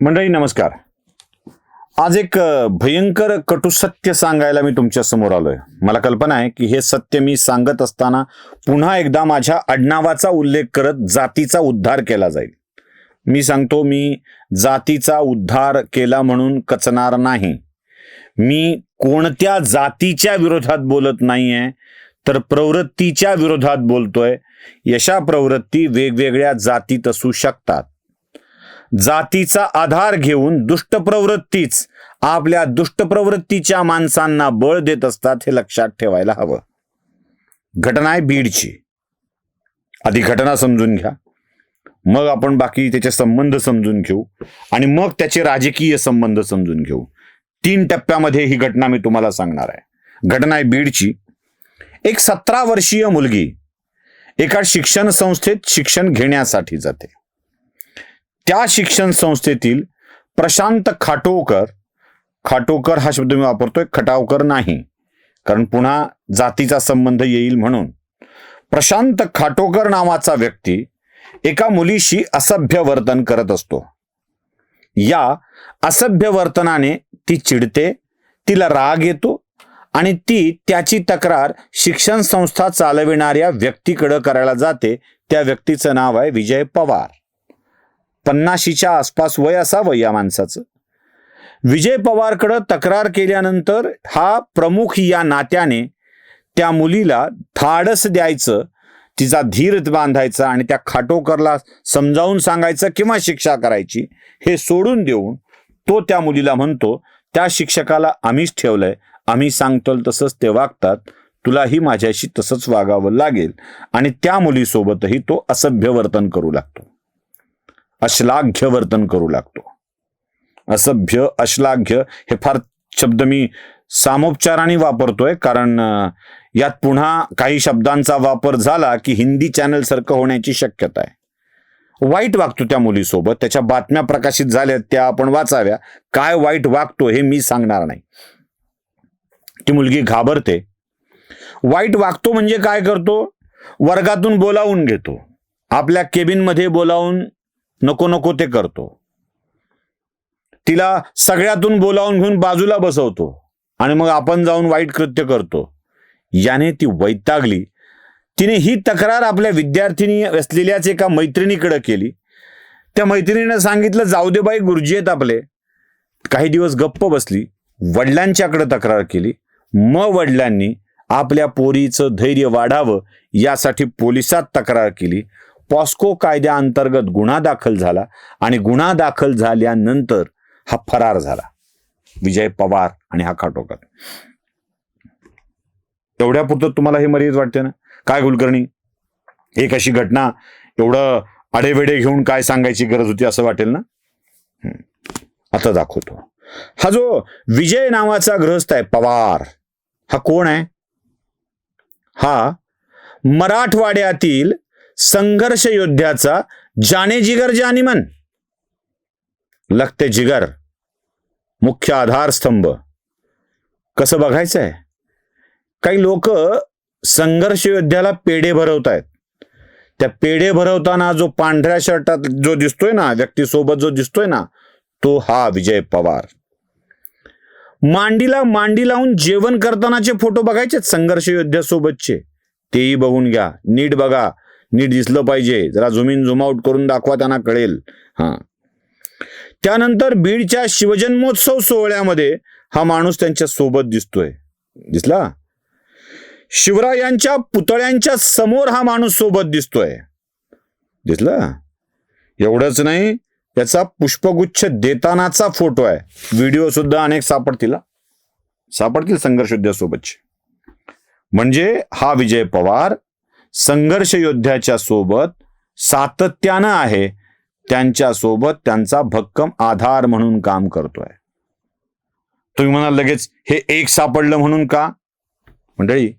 मंडळी नमस्कार. आज एक भयंकर कटू सत्य सांगायला मी तुमच्यासमोर आलोय. मला कल्पना आहे की हे सत्य मी सांगत असताना पुन्हा एकदा माझ्या आडनावाचा उल्लेख करत जातीचा उद्धार केला जाईल. मी सांगतो मी जातीचा उद्धार केला म्हणून कचणार नाही. मी कोणत्या जातीच्या विरोधात बोलत नाहीये तर प्रवृत्तीच्या विरोधात बोलतोय. यशा प्रवृत्ती वेगवेगळ्या जातीत असू शकतात. जातीचा आधार घेऊन दुष्ट प्रवृत्तीच आपल्या दुष्ट प्रवृत्तीच्या माणसांना बळ देत असतात हे लक्षात ठेवायला हवं. घटना आहे बीडची. आधी घटना समजून घ्या. मग आपण बाकी त्याचे संबंध समजून घेऊ आणि मग त्याचे राजकीय संबंध समजून घेऊ. तीन टप्प्यामध्ये ही घटना मी तुम्हाला सांगणार आहे. घटना आहे बीडची. एक सतरा वर्षीय मुलगी एका शिक्षण संस्थेत शिक्षण घेण्यासाठी जाते. त्या शिक्षण संस्थेतील प्रशांत खाटोकर खाटोकर हा शब्द मी वापरतोय खटावकर नाही. कारण पुन्हा जातीचा संबंध येईल म्हणून. प्रशांत खाटोकर नावाचा व्यक्ती एका मुलीशी असभ्य वर्तन करत असतो. या असभ्य वर्तनाने ती चिडते तिला राग येतो आणि ती त्याची तक्रार शिक्षण संस्था चालविणाऱ्या व्यक्तीकडं करायला जाते. त्या व्यक्तीचं नाव आहे विजय पवार. पन्नाशीच्या आसपास वय असावं या माणसाचं. विजय पवारकडं तक्रार केल्यानंतर हा प्रमुख या नात्याने त्या मुलीला धाडस द्यायचं तिचा धीर बांधायचा आणि त्या खाटोकरला समजावून सांगायचं किंवा शिक्षा करायची हे सोडून देऊन तो त्या मुलीला म्हणतो त्या शिक्षकाला आम्हीच ठेवलंय. आम्ही सांगतो तसंच ते वागतात. तुलाही माझ्याशी तसंच वागावं लागेल. आणि त्या मुलीसोबतही तो असभ्य वर्तन करू लागतो. अश्लाघ्य वर्तन करू लागतो. असभ्य अश्लाघ्य हे फार शब्द मी सामोपचाराने वापरतोय कारण यात पुन्हा काही शब्दांचा वापर झाला की हिंदी चॅनल सारखं होण्याची शक्यता आहे. वाईट वागतो त्या मुलीसोबत त्याच्या बातम्या प्रकाशित झाल्या त्या आपण वाचाव्या. काय वाईट वागतो हे मी सांगणार नाही. ती मुलगी घाबरते. वाईट वागतो म्हणजे काय करतो? वर्गातून बोलावून घेतो. आपल्या केबिनमध्ये बोलावून नको नको ते करतो. तिला सगळ्यातून बोलावून घेऊन बाजूला बसवतो आणि मग आपण जाऊन वाईट कृत्य करतो. याने ती वैतागली. तिने ही तक्रार आपल्या विद्यार्थिनी असलेल्याच एका मैत्रिणीकडे केली. त्या मैत्रिणीनं सांगितलं जाऊ दे बाई गुरुजी आहेत आपले. काही दिवस गप्प बसली. वडिलांच्याकडे तक्रार केली. मग वडिलांनी आपल्या पोरीचं धैर्य वाढावं यासाठी पोलिसात तक्रार केली. पॉस्को कायद्याअंतर्गत गुन्हा दाखल झाला आणि गुन्हा दाखल झाल्यानंतर हा फरार झाला. विजय पवार आणि हा खाटोकर एवढ्यापुरतं तुम्हाला हे मर्यादित वाटते ना? काय कुलकर्णी? एक अशी घटना एवढं आडेवेडे घेऊन काय सांगायची गरज होती असं वाटेल ना? हम्म. आता दाखवतो. हा जो विजय नावाचा ग्रहस्थ आहे पवार हा कोण आहे? हा मराठवाड्यातील संघर्ष योद्ध्याचा जाने जिगर जानिमन लगते जिगर मुख्य आधारस्तंभ. कसं बघायचं आहे काही लोक संघर्ष योद्ध्याला पेढे भरवत आहेत त्या पेढे भरवताना जो पांढऱ्या शर्टात जो दिसतोय ना व्यक्ती सोबत जो दिसतोय ना तो हा विजय पवार. मांडीला मांडी लावून जेवण करतानाचे फोटो बघायचे संघर्ष योद्ध्यासोबतचे. तेही बघून घ्या नीट बघा. नीट दिसलं पाहिजे. जरा झूम इन झूम आउट करून दाखवा त्यांना कळेल. हा. त्यानंतर बीडच्या शिवजन्मोत्सव सोहळ्यामध्ये हा माणूस त्यांच्यासोबत दिसतोय. दिसला? शिवरायांच्या पुतळ्यांच्या समोर हा माणूस सोबत दिसतोय. दिसला? एवढंच नाही त्याचा पुष्पगुच्छ देतानाचा फोटो आहे. व्हिडिओ सुद्धा अनेक सापडतील. सापडतील संघर्ष म्हणजे हा विजय पवार संघर्ष योद्ध्याच्या सोबत सातत्यानं आहे. त्यांच्यासोबत त्यांचा भक्कम आधार म्हणून काम करतोय. तुम्ही म्हणाल लगेच हे एक सापडलं म्हणून का? मंडळी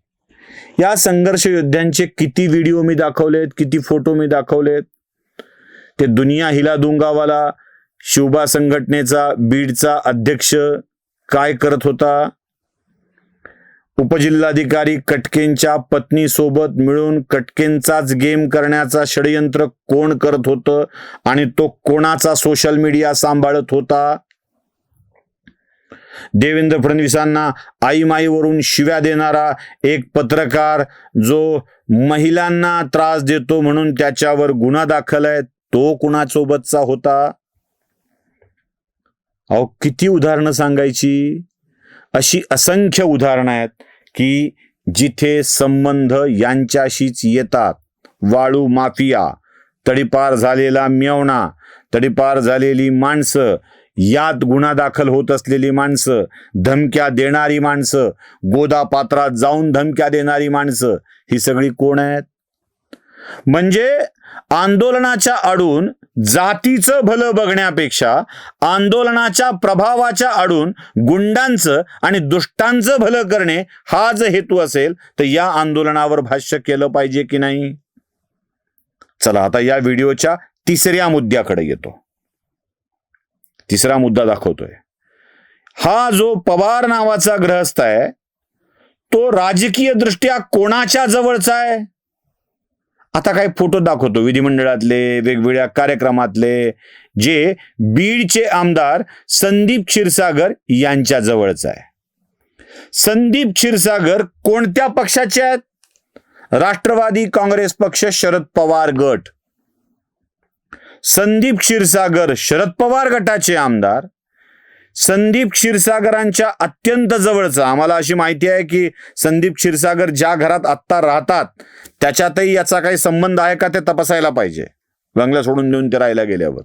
या संघर्ष योद्ध्यांचे किती व्हिडिओ मी दाखवलेत किती फोटो मी दाखवलेत. ते दुनिया हिला दुंगावाला शिवबा संघटनेचा बीडचा अध्यक्ष काय करत होता? उपजिल्हाधिकारी कटकेंच्या पत्नीसोबत मिळून कटकेंचाच गेम करण्याचा षडयंत्र कोण करत होतं आणि तो कोणाचा सोशल मीडिया सांभाळत होता? देवेंद्र फडणवीसांना आईमाईवरून शिव्या देणारा एक पत्रकार जो महिलांना त्रास देतो म्हणून त्याच्यावर गुन्हा दाखल आहे तो कुणासोबतचा होता? अहो किती उदाहरणं सांगायची? अशी असंख्य उदाहरणं आहेत. की जिथे संबंध यांच्याशीच येतात. वाळू माफिया तडीपार झालेला मेवणा तडीपार झालेली माणसं यात गुन्हा दाखल होत असलेली माणसं धमक्या देणारी माणसं गोदा पात्रात जाऊन धमक्या देणारी माणसं ही सगळी कोण आहेत? म्हणजे आंदोलनाच्या आडून जातीचं भलं बघण्यापेक्षा आंदोलनाच्या प्रभावाच्या आडून गुंडांचं आणि दुष्टांचं भलं करणे हा जर हेतू असेल तर या आंदोलनावर भाष्य केलं पाहिजे की नाही? चला आता या व्हिडिओच्या तिसऱ्या मुद्द्याकडे येतो. तिसरा मुद्दा दाखवतोय. हा जो पवार नावाचा ग्रहस्थ आहे तो राजकीय दृष्ट्या कोणाच्या जवळचा आहे? आता काही फोटो दाखवतो. विधिमंडळातले वेगवेगळ्या कार्यक्रमातले जे बीडचे आमदार संदीप क्षीरसागर यांच्या जवळचा आहे. संदीप क्षीरसागर कोणत्या पक्षाचे आहेत? राष्ट्रवादी काँग्रेस पक्ष शरद पवार गट. संदीप क्षीरसागर शरद पवार गटाचे आमदार. संदीप क्षीरसागरांच्या अत्यंत जवळचा. आम्हाला अशी माहिती आहे की संदीप क्षीरसागर ज्या घरात आत्ता राहतात त्याच्यातही याचा काही संबंध आहे का ते तपासायला पाहिजे. बंगला सोडून देऊन ते राहायला गेल्यावर.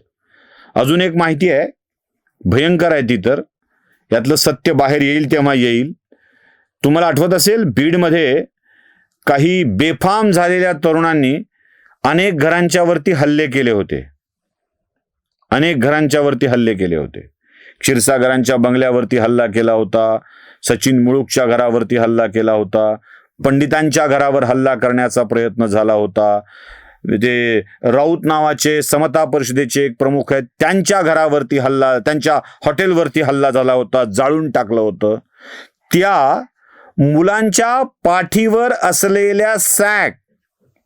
अजून एक माहिती आहे भयंकर आहे ती तर. यातलं सत्य बाहेर येईल तेव्हा येईल. तुम्हाला आठवत असेल बीडमध्ये काही बेफाम झालेल्या तरुणांनी अनेक घरांच्यावरती हल्ले केले होते. अनेक घरांच्यावरती हल्ले केले होते. क्षीरसागरांच्या बंगल्यावरती हल्ला केला होता. सचिन मुळूकच्या घरावरती हल्ला केला होता. पंडितांच्या घरावर हल्ला करण्याचा प्रयत्न झाला होता. जे राऊत नावाचे समता परिषदेचे एक प्रमुख आहेत त्यांच्या घरावरती हल्ला त्यांच्या हॉटेलवरती हल्ला झाला होता जाळून टाकलं होतं. त्या मुलांच्या पाठीवर असलेल्या सॅक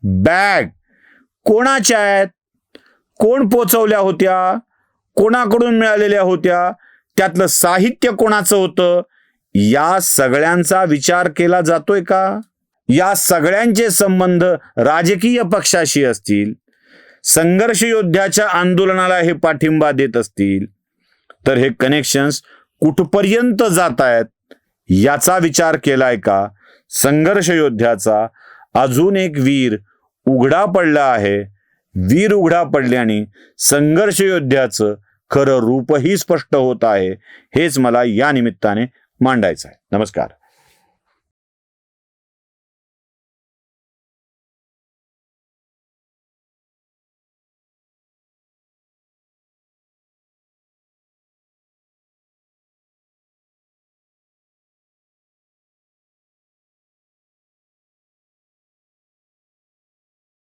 बॅग कोणाच्या आहेत? कोण पोचवल्या होत्या? कोणाकडून मिळालेल्या होत्या? त्यातलं साहित्य कोणाचं होतं? या सगळ्यांचा विचार केला जातोय का? या सगळ्यांचे संबंध राजकीय पक्षाशी असतील संघर्ष योद्ध्याच्या आंदोलनाला हे पाठिंबा देत असतील तर हे कनेक्शन्स कुठपर्यंत जात आहेत याचा विचार केलाय का? संघर्ष योद्ध्याचा अजून एक वीर उघडा पडला आहे. वीर उघडा पडल्याने संघर्ष योद्ध्याचं खरं रूपही स्पष्ट होत आहे. हेच मला या निमित्ताने मांडायचं आहे. नमस्कार.